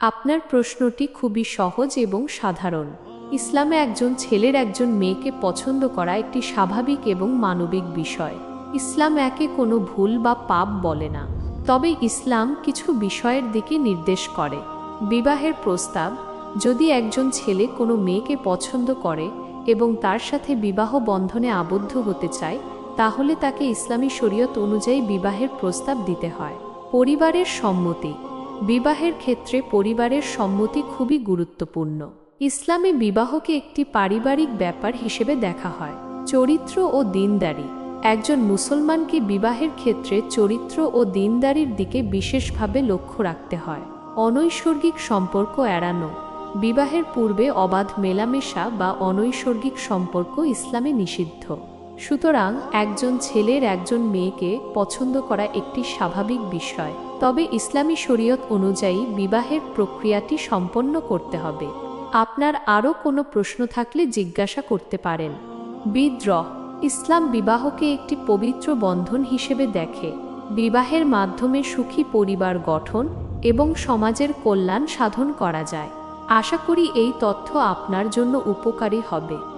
আপনার প্রশ্নটি খুবই সহজ এবং সাধারণ। ইসলামে একজন ছেলের একজন মেয়েকে পছন্দ করা একটি স্বাভাবিক এবং মানবিক বিষয়। ইসলাম একে কোনো ভুল বা পাপ বলে না। তবে ইসলাম কিছু বিষয়ের দিকে নির্দেশ করে। বিবাহের প্রস্তাব, যদি একজন ছেলে কোনো মেয়েকে পছন্দ করে এবং তার সাথে বিবাহ বন্ধনে আবদ্ধ হতে চায়, তাহলে তাকে ইসলামী শরীয়ত অনুযায়ী বিবাহের প্রস্তাব দিতে হয়। পরিবারের সম্মতি বিবাহের ক্ষেত্রে পরিবারের সম্মতি খুবই গুরুত্বপূর্ণ। ইসলামে বিবাহকে একটি পারিবারিক ব্যাপার হিসেবে দেখা হয়। চরিত্র ও দিনদারি। একজন মুসলমানকে বিবাহের ক্ষেত্রে চরিত্র ও দিনদারির দিকে বিশেষভাবে লক্ষ্য রাখতে হয়। অনৈসর্গিক সম্পর্ক এড়ানো। বিবাহের পূর্বে অবাধ মেলামেশা বা অনৈসর্গিক সম্পর্ক ইসলামে নিষিদ্ধ। সুতরাং একজন ছেলের একজন মেয়েকে পছন্দ করা একটি স্বাভাবিক বিষয়। তবে ইসলামী শরীয়ত অনুযায়ী বিবাহের প্রক্রিয়াটি সম্পন্ন করতে হবে। আপনার আরও কোনো প্রশ্ন থাকলে জিজ্ঞাসা করতে পারেন। বিদ্রোহ। ইসলাম বিবাহকে একটি পবিত্র বন্ধন হিসেবে দেখে। বিবাহের মাধ্যমে সুখী পরিবার গঠন এবং সমাজের কল্যাণ সাধন করা যায়। আশা করি এই তথ্য আপনার জন্য উপকারী হবে।